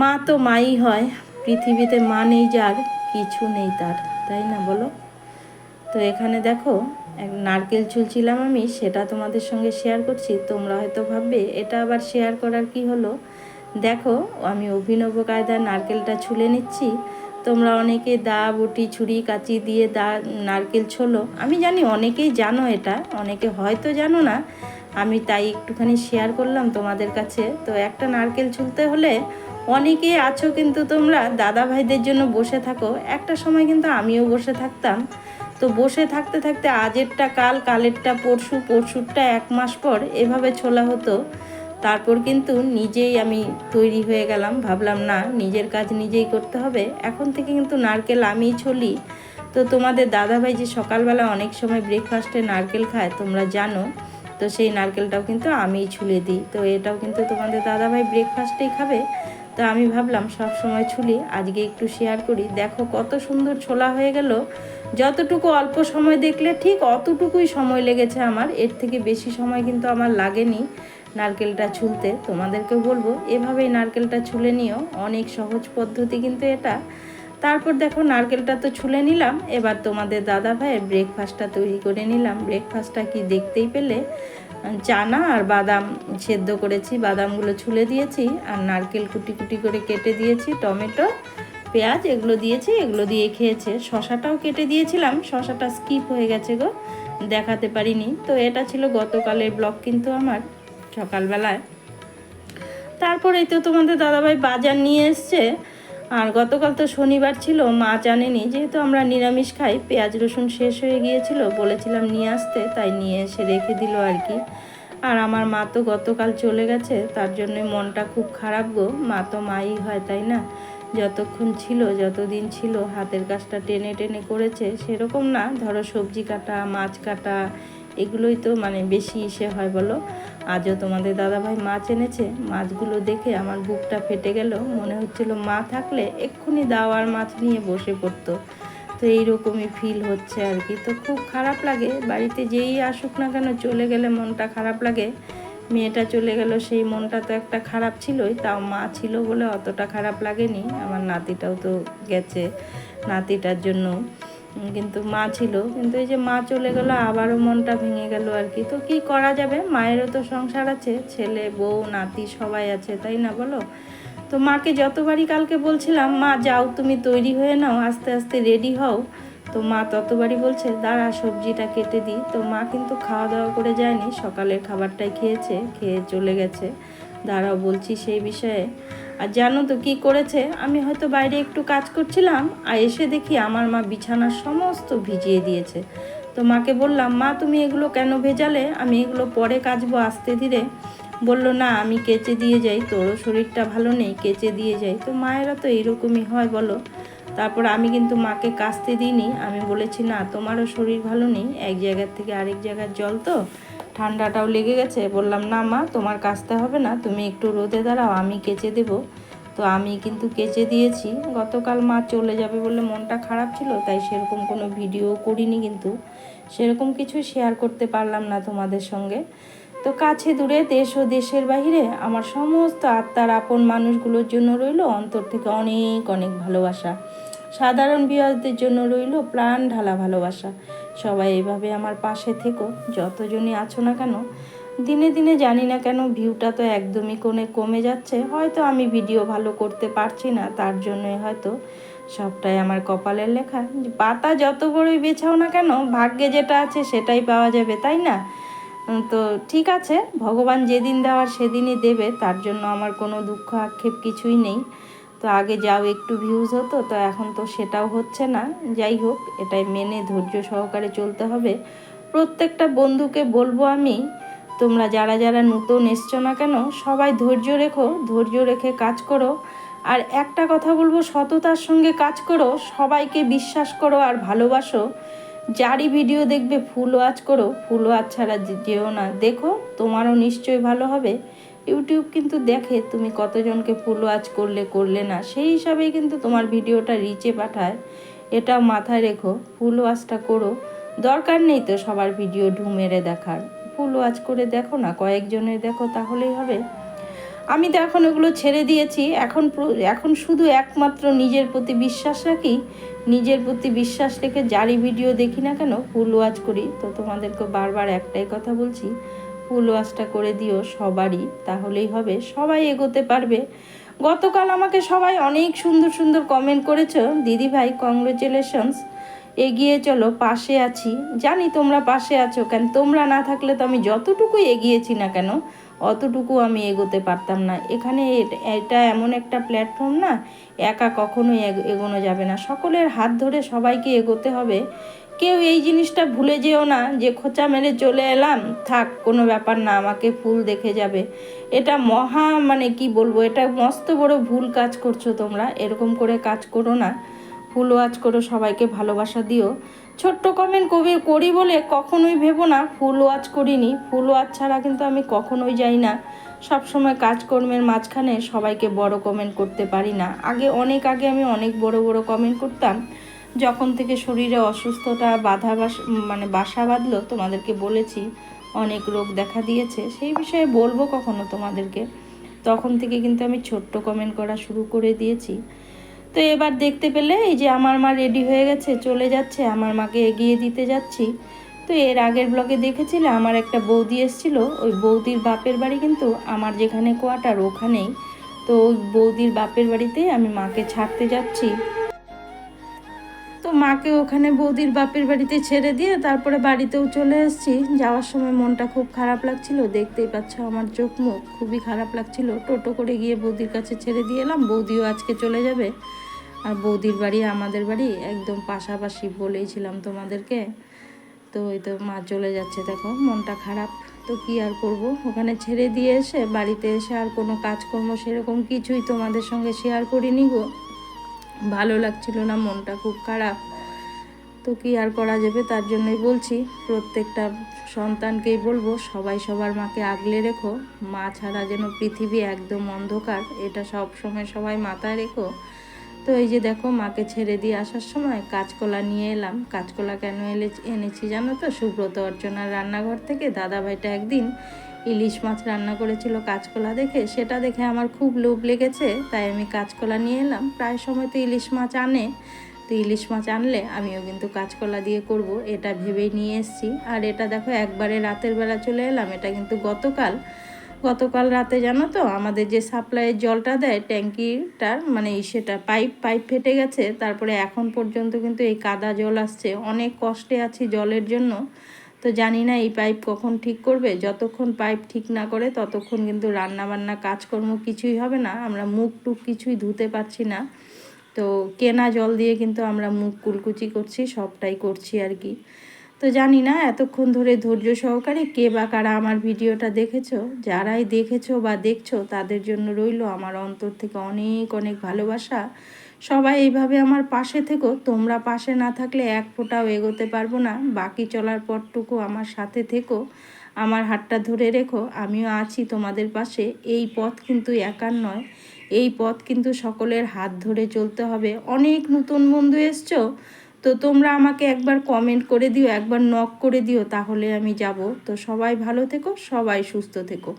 মা তো মাই হয়, পৃথিবীতে মা নেই যার, কিছু নেই তার, তাই না বলো? তো এখানে দেখো, এক নারকেল চুলছিলাম আমি, সেটা তোমাদের সঙ্গে শেয়ার করছি, তোমরা হয়তো ভাববে, এটা আবার শেয়ার করার কি হলো? দেখো, আমি অভিনব কায়দায় নারকেলটা ছুলে নিচ্ছি, তোমরা অনেকে দা, বটি, ছুরি, কাচি দিয়ে দা, নারকেল ছোলো, আমি জানি অনেকেই জানো এটা, অনেকে হয়তো জানো না, আমি তাই একটুখানি শেয়ার করলাম তোমাদের কাছে, তো একটা নারকেল ছুলতে হলে অনেকেই আছো কিন্তু তোমরা দাদা ভাইদের জন্য বসে থাকো। একটা সময় কিন্তু আমিও বসে থাকতাম। তো বসে থাকতে থাকতে আজেরটা কাল, কালেরটা পরশু, পরশুরটা এক মাস পর এভাবে ছোলা হতো। তারপর কিন্তু নিজেই আমি তৈরি হয়ে গেলাম। ভাবলাম, না, নিজের কাজ নিজেই করতে হবে। এখন থেকে কিন্তু নারকেল আমিই ছলি। তো তোমাদের দাদাভাই যে সকালবেলা অনেক সময় ব্রেকফাস্টে নারকেল খায়, তোমরা জানো। তো সেই নারকেলটাও কিন্তু আমিই ছুলে দিই। তো এটাও কিন্তু তোমাদের দাদাভাই ব্রেকফাস্টেই খাবে। তো আমি ভাবলাম সব সময় ছুলি, আজকে একটু শেয়ার করি। দেখো কত সুন্দর ছোলা হয়ে গেল। যতটুকু অল্প সময় দেখলে ঠিক অতটুকুই সময় লেগেছে আমার। এর থেকে বেশি সময় কিন্তু আমার লাগেনি নারকেলটা ছুলতে। তোমাদেরকে বলব, এভাবেই নারকেলটা ছুলে নিও। অনেক সহজ পদ্ধতি কিন্তু এটা। তারপর দেখো নারকেলটা তো ছুলে নিলাম। এবার তোমাদের দাদা ভাইয়ের ব্রেকফাস্টটা তৈরি করে নিলাম। ব্রেকফাস্টটা কি দেখতেই পেলে? চানা আর বাদাম সেদ্ধ করেছি, বাদামগুলো ছুলে দিয়েছি, আর নারকেল কুটি কুটি করে কেটে দিয়েছি, টমেটো, পেঁয়াজ, এগুলো দিয়েছি, এগুলো দিয়ে খেয়েছে। শশাটাও কেটে দিয়েছিলাম, শশাটা স্কিপ হয়ে গেছে গো, দেখাতে পারিনি। তো এটা ছিল গতকালের ব্লগ কিন্তু আমার সকালবেলায়। তারপরেই তো তোমাদের দাদাভাই বাজার নিয়ে এসছে। আর গতকাল তো শনিবার ছিল মাছ আনেনি যেহেতু আমরা নিরামিষ খাই, পেঁয়াজ রসুন শেষ হয়ে গিয়েছিল, বলেছিলাম নিয়ে আসতে, তাই নিয়ে এসে রেখে দিল আর কি। আর আমার মা তো গতকাল চলে গেছে, তার জন্য মনটা খুব খারাপ গো। মা তো মাই হয়, তাই না? যতক্ষণ ছিল, যতদিন ছিল, হাতের কাজটা টেনে টেনে করেছে, সেরকম না। ধরো সবজি কাটা, মাছ কাটা এগুলোই তো মানে বেশি ইসে হয় বলো। আজও তোমাদের দাদাভাই মাছ এনেছে, মাছগুলো দেখে আমার বুকটা ফেটে গেল। মনে হচ্ছিল মা থাকলে এক্ষুনি দাওয়ার মাছ নিয়ে বসে পড়তো। তো এইরকমই ফিল হচ্ছে আর কি। তো খুব খারাপ লাগে, বাড়িতে যেই আসুক না কেন চলে গেলে মনটা খারাপ লাগে। মেয়েটা চলে গেল, সেই মনটা তো একটা খারাপ ছিলই, তাও মা ছিল বলে অতটা খারাপ লাগেনি। আমার নাতিটাও তো গেছে, নাতিটার জন্য কিন্তু মা ছিল, কিন্তু এই যে মা চলে গেল, আবারও মনটা ভেঙে গেল আর কি। তো কি করা যাবে? মায়েরও তো সংসার আছে, ছেলে, বউ, নাতি সবাই আছে, তাই না বলো? তো মাকে যতবারই কালকে বলছিলাম, মা, যাও, তুমি তৈরি হয়ে নাও, আস্তে আস্তে রেডি হও। তো মা ততবারই বলছে, দাঁড়া, সবজিটা কেটে দিই। তো মা কিন্তু খাওয়া দাওয়া করে যায়নি, সকালের খাবারটাই খেয়েছে, খেয়ে চলে গেছে। দাঁড়াও, বলছি সেই বিষয়ে। আর জানো তো কি করেছে? আমি হয়তো বাইরে একটু কাজ করছিলাম, আর এসে দেখি আমার মা বিছানার সমস্ত ভিজিয়ে দিয়েছে। তো মাকে বললাম, মা, তুমি এগুলো কেন ভেজালে? আমি এগুলো পরে কাচবো আস্তে ধীরে। বলল, না, আমি কেচে দিয়ে যাই, তোরও শরীরটা ভালো নেই, কেচে দিয়ে যাই। তো মায়েরা তো এইরকমই হয়, বলো। তারপর আমি কিন্তু মাকে কাচতে দিইনি। আমি বলেছি, না, তোমারও শরীর ভালো নেই, এক জায়গার থেকে আরেক জায়গার জল তো। ঠান্ডাটাও লেগে গেছে, বললাম, না মা, তোমার কাচতে হবে না, তুমি একটু রোদে দাঁড়াও, আমি কেচে দেব। তো আমি কিন্তু কেচে দিয়েছি। গতকাল মা চলে যাবে বলে মনটা খারাপ ছিল, তাই সেরকম কোনো ভিডিও করিনি কিন্তু। সেরকম কিছু শেয়ার করতে পারলাম না তোমাদের সঙ্গে। তো কাছে দূরে, দেশ ও দেশের বাহিরে, আমার সমস্ত আত্মার আপন মানুষগুলোর জন্য রইল অন্তর থেকে অনেক অনেক ভালোবাসা। সাধারণ বিয়ারদের জন্য রইল প্রাণ ঢালা ভালোবাসা। সবাই এভাবে আমার পাশে থেকো, যতজনই আছো না কেন। দিনে দিনে জানি না কেন ভিউটা তো একদমই কোণে কমে যাচ্ছে। হয়তো আমি ভিডিও ভালো করতে পারছি না, তার জন্যই হয়তো সবটাই আমার কপালের লেখা। পাতা যত বড়ই বেছাও না কেন, ভাগ্যে যেটা আছে সেটাই পাওয়া যাবে, তাই না? তো ঠিক আছে, ভগবান যেদিন দেওয়ার সেদিনই দেবে, তার জন্য আমার কোনো দুঃখ আক্ষেপ কিছুই নেই। তো আগে যাও, একটু ভিউজ হতো, তো এখন তো সেটাও হচ্ছে না। যাই হোক, এটাই মেনে ধৈর্য সহকারে চলতে হবে। প্রত্যেকটা বন্ধুকে বলব আমি, তোমরা যারা যারা নতুন এসছো না কেন, সবাই ধৈর্য রেখো, ধৈর্য রেখে কাজ করো। আর একটা কথা বলব, সততার সঙ্গে কাজ করো, সবাইকে বিশ্বাস করো আর ভালোবাসো। যারই ভিডিও দেখবে, ফুল ওয়াচ করো, ফুল ওয়াচ ছাড়া যেও না। দেখো, তোমারও নিশ্চয়ই ভালো হবে। ইউটিউব কিন্তু দেখে তুমি কতজনকে ফুল ওয়াচ করলে করলে না, সেই হিসাবেই কিন্তু তোমার ভিডিওটা রিচে পাঠায়। এটা মাথায় রেখো ফুল ওয়াচটা করো। দরকার নেই তো সবার ভিডিও ঢু মেরে দেখার। ফুল ওয়াচ করে দেখো না, কয়েকজনের দেখো তাহলেই হবে। আমি তো এখন ওগুলো ছেড়ে দিয়েছি, এখন এখন শুধু একমাত্র নিজের প্রতি বিশ্বাস রাখি। নিজের প্রতি বিশ্বাস রেখে যারই ভিডিও দেখি না কেন ফুল ওয়াচ করি। তো তোমাদেরকে বারবার একটাই কথা বলছি ফুল ওয়াশটা করে দিও সবারই, তাহলেই হবে। সবাই এগোতে পারবে। গতকাল আমাকে সবাই অনেক সুন্দর সুন্দর কমেন্ট করেছ। দিদি ভাই কংগ্রেচুলেশনস এগিয়ে চলো, পাশে আছি। জানি তোমরা পাশে আছো কেন? তোমরা না থাকলে তো আমি যতটুকু এগিয়েছি না কেন অতটুকু আমি এগোতে পারতাম না। এখানে এট- এমন একটা প্ল্যাটফর্ম না, একা কখনোই এগ- এগোনো যাবে না। সকলের হাত ধরে সবাইকে এগোতে হবে। কেউ এই জিনিসটা ভুলে যেও না যে খোঁচা মেরে চলে এলাম, থাক, কোনো ব্যাপার না, আমাকে ফুল দেখে যাবে। এটা মহা মানে কি বলব, এটা মস্ত বড় ভুল কাজ করছ তোমরা, এরকম করে কাজ করো না। ফুল ওয়াচ করো, সবাইকে ভালোবাসা দিও। ছোট্ট কমেন্ট কবি করি বলে কখনোই ভেবো না ফুল ওয়াচ করিনি। ফুল ওয়াচ ছাড়া কিন্তু আমি কখনোই যাই না। সব সময় কাজকর্মের মাঝখানে সবাইকে বড় কমেন্ট করতে পারি না। আগে অনেক আগে আমি অনেক বড় বড় কমেন্ট করতাম। যখন থেকে শরীরে অসুস্থতা, বাধা মানে বাসা বাঁধলো, তোমাদেরকে বলেছি, অনেক রোগ দেখা দিয়েছে। সেই বিষয়ে বলব কখনো তোমাদেরকে। তখন থেকে কিন্তু আমি ছোট্ট কমেন্ট করা শুরু করে দিয়েছি। তো এবার দেখতে পেলে এই যে আমার মা রেডি হয়ে গেছে, চলে যাচ্ছে, আমার মাকে এগিয়ে দিতে যাচ্ছি। তো এর আগের ব্লগে দেখেছিলে, আমার একটা বৌদি এসেছিল, ওই বৌদির বাপের বাড়ি কিন্তু আমার যেখানে কোয়াটার ওখানেই। তো ওই বৌদির বাপের বাড়িতে আমি মাকে ছাড়তে যাচ্ছি। তো মাকে ওখানে বৌদির বাপের বাড়িতে ছেড়ে দিয়ে তারপরে বাড়িতেও চলে এসেছি যাওয়ার সময় মনটা খুব খারাপ লাগছিল, দেখতেই পাচ্ছ আমার চোখ মুখ খুবই খারাপ লাগছিল। টোটো করে গিয়ে বৌদির কাছে ছেড়ে দিয়ে এলাম, বৌদিও আজকে চলে যাবে। আর বৌদির বাড়ি আমাদের বাড়ি একদম পাশাপাশি বলেইছিলাম তোমাদেরকে। তো ওই তো মা চলে যাচ্ছে, দেখো, মনটা খারাপ। তো কি আর করব? ওখানে ছেড়ে দিয়ে এসে বাড়িতে এসে আর কোনো কাজকর্ম সেরকম কিছুই তোমাদের সঙ্গে শেয়ার করিনি গো। ভালো লাগছিল না, মনটা খুব খারাপ। তো কি আর করা যাবে? তার জন্যই বলছি, প্রত্যেকটা সন্তানকেই বলব, সবাই সবার মাকে আগলে রেখো। মা ছাড়া যেন পৃথিবী একদম অন্ধকার, এটা সব সময় সবাই মাথায় রেখো। তো এই যে দেখো, মাকে ছেড়ে দিয়ে আসার সময় কাঁচকলা নিয়ে এলাম। কাঁচকলা কেন এলে, এনেছি জানো তো? সুব্রত অর্চনার রান্নাঘর থেকে দাদা ভাইটা একদিন ইলিশ মাছ রান্না করেছিল কাঁচকলা দেখে। সেটা দেখে আমার খুব লোভ লেগেছে, তাই আমি কাঁচকলা নিয়ে এলাম। প্রায় সময় তো ইলিশ মাছ আনে। তো ইলিশ মাছ আনলে আমিও কিন্তু কাঁচকলা দিয়ে করব, এটা ভেবেই নিয়ে এসেছি। আর এটা দেখো, একবারে রাতের বেলা চলে এলাম। এটা কিন্তু গতকাল গতকাল রাতে জানো তো আমাদের যে সাপ্লাইয়ের জলটা দেয় ট্যাঙ্কিটার মানে সেটা পাইপ পাইপ ফেটে গেছে, তারপরে এখন পর্যন্ত কিন্তু এই কাদা জল আসছে। অনেক কষ্টে আছি জলের জন্য। তো জানি না এই পাইপ কখন ঠিক করবে। যতক্ষণ পাইপ ঠিক না করে ততক্ষণ কিন্তু রান্না বান্না কাজকর্ম কিছুই হবে না। আমরা মুখ টুক কিছুই ধুতে পারছি না। তো কেনা জল দিয়ে কিন্তু আমরা মুখ কুলকুচি করছি, সবটাই করছি আর কি। তো জানি না এতক্ষণ ধরে ধৈর্য সহকারে কে বা কারা আমার ভিডিওটা দেখেছ, যারাই দেখেছ বা দেখছ, তাদের জন্য রইল আমার অন্তর থেকে অনেক অনেক ভালোবাসা। সবাই এইভাবে আমার পাশে থেকো, তোমরা পাশে না থাকলে এক ফোঁটাও এগোতে পারব না। বাকি চলার পরটুকু আমার সাথে থেকো, আমার হাতটা ধরে রেখো, আমিও আছি তোমাদের পাশে। এই পথ কিন্তু একার নয়, এই পথ কিন্তু সকলের হাত ধরে চলতে হবে। অনেক নতুন বন্ধু এসছো তো তোমরা আমাকে একবার কমেন্ট করে দিও, একবার নক করে দিও, তাহলে আমি যাব। তো সবাই ভালো থেকো, সবাই সুস্থ থেকো।